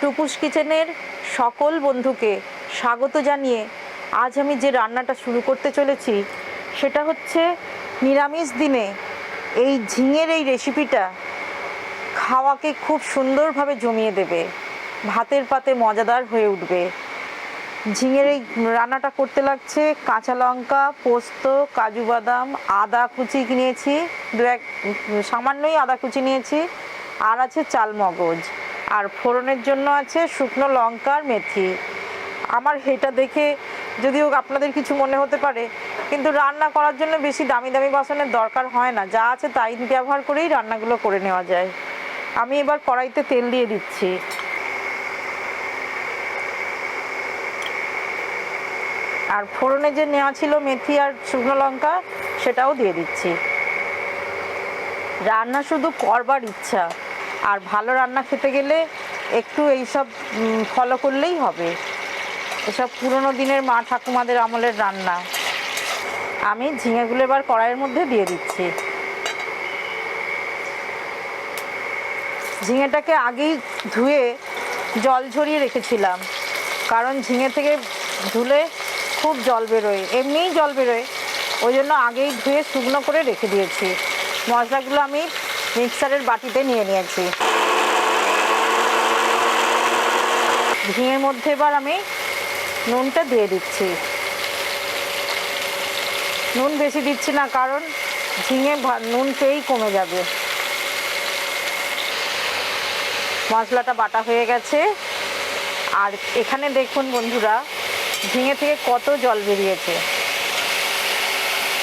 টুপুস কিচেনের সকল বন্ধুকে স্বাগত জানিয়ে আজ আমি যে রান্নাটা শুরু করতে চলেছি, সেটা হচ্ছে নিরামিষ দিনে এই ঝিঙের এই রেসিপিটা খাওয়াকে খুব সুন্দরভাবে জমিয়ে দেবে। ভাতের পাতে মজাদার হয়ে উঠবে। ঝিঙের এই রান্নাটা করতে লাগছে কাঁচা লঙ্কা, পোস্ত, কাজু বাদাম, আদা কুচি নিয়েছি দু এক সামান্যই আদা কুচি নিয়েছি, আর আছে চাল মগজ। আর ফোড়নের জন্য আছে শুকনো লঙ্কা আর মেথি। আমার এটা দেখে যদিও আপনাদের কিছু মনে হতে পারে, কিন্তু রান্না করার জন্য বেশি দামি দামি বাসনের দরকার হয় না। যা আছে তাই ব্যবহার করেই রান্নাগুলো করে নেওয়া যায়। আমি এবার কড়াইতে তেল দিয়ে দিচ্ছি। আর ফোড়নে যে নেওয়া ছিল মেথি আর শুকনো লঙ্কা, সেটাও দিয়ে দিচ্ছি। রান্না শুধু করবার ইচ্ছা। আর ভালো রান্না খেতে গেলে একটু এইসব ফলো করলেই হবে। এসব পুরনো দিনের মা ঠাকুমাদের আমলের রান্না। আমি ঝিঙেগুলো এবার কড়াইয়ের মধ্যে দিয়ে দিচ্ছি। ঝিঙেটাকে আগেই ধুয়ে জল ঝরিয়ে রেখেছিলাম। কারণ ঝিঙে থেকে ধুলে খুব জল বেরোয়, এমনিই জল বেরোয়। ওই জন্য আগেই ধুয়ে শুকনো করে রেখে দিয়েছি। মশলাগুলো আমি মিক্সারের বাটিতে নিয়ে নিয়েছি। ঝিঙের মধ্যে এবার আমি নুনটা দিয়ে দিচ্ছি। নুন বেশি দিচ্ছি না, কারণ ঝিঙে নুন পেয়েই কমে যাবে। মশলাটা বাটা হয়ে গেছে। আর এখানে দেখুন বন্ধুরা, ঝিঙে থেকে কত জল বেরিয়েছে।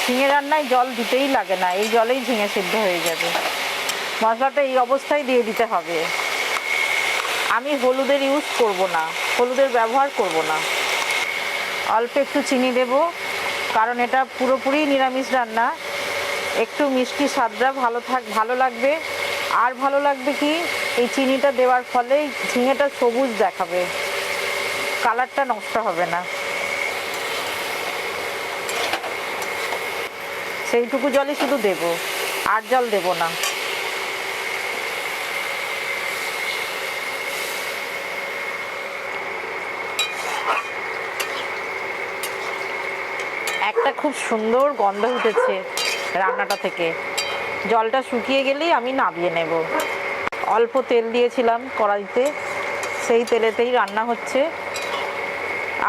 ঝিঙে রান্নায় জল দিতেই লাগে না, এই জলেই ঝিঙে সিদ্ধ হয়ে যাবে। মশলাটা এই অবস্থায় দিয়ে দিতে হবে। আমি হলুদের ইউজ করব না, হলুদের ব্যবহার করব না। অল্প একটু চিনি দেব, কারণ এটা পুরোপুরি নিরামিষ রান্না। একটু মিষ্টি স্বাদটা ভালো থাক, ভালো লাগবে। আর ভালো লাগবে কি, এই চিনিটা দেওয়ার ফলে ঝিঙেটা সবুজ দেখাবে। কালারটা নষ্ট হবে না। সেইটুকু জলই শুধু দেব, আর জল দেব না। একটা খুব সুন্দর গন্ধ উঠেছে রান্নাটা থেকে। জলটা শুকিয়ে গেলেই আমি নামিয়ে নেব। অল্প তেল দিয়েছিলাম কড়াইতে সেই তেলেতেই রান্না হচ্ছে।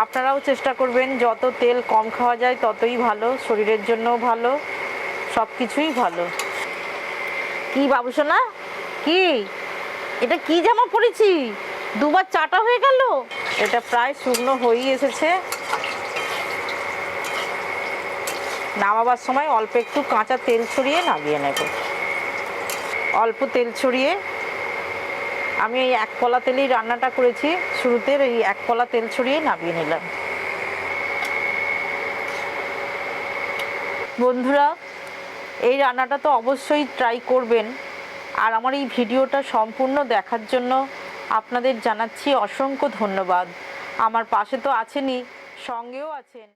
আপনারাও চেষ্টা করবেন যত তেল কম খাওয়া যায় ততই ভালো শরীরের জন্যও ভালো সব কিছুই ভালো। কি বাবুসোনা কি? এটা কি জামা পরেছি? দুবার চাটা হয়ে গেল? এটা প্রায় শুকনো হয়েই এসেছে। নামাবার সময় অল্প একটু কাঁচা তেল ছড়িয়ে নামিয়ে নেব। অল্প তেল ছড়িয়ে আমি এই এক কলা তেলেই রান্নাটা করেছি। শুরুতে এই এক কলা তেল ছড়িয়ে নামিয়ে নিলাম। বন্ধুরা, এই রান্নাটা তো অবশ্যই ট্রাই করবেন। আর আমার এই ভিডিওটা সম্পূর্ণ দেখার জন্য আপনাদের জানাচ্ছি অসংখ্য ধন্যবাদ। আমার পাশে তো আছেনই, সঙ্গেও আছেন।